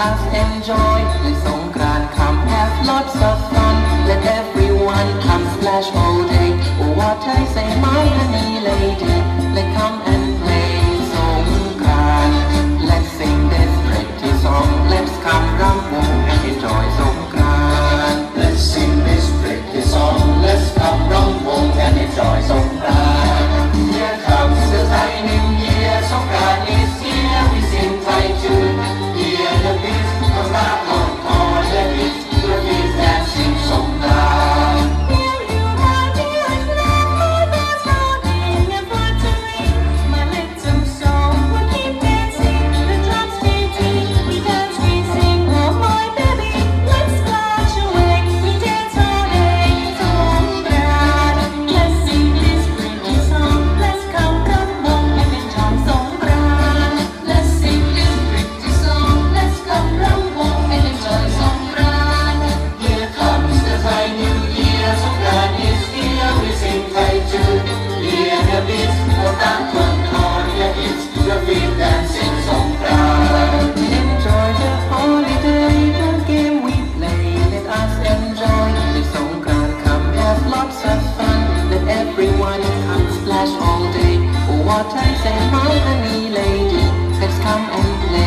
us enjoy the Songkran. Come have lots of fun. Let everyone come splash all day. Oh, what I say, my honey lady. Let come and what I say, my honey lady. Let's come and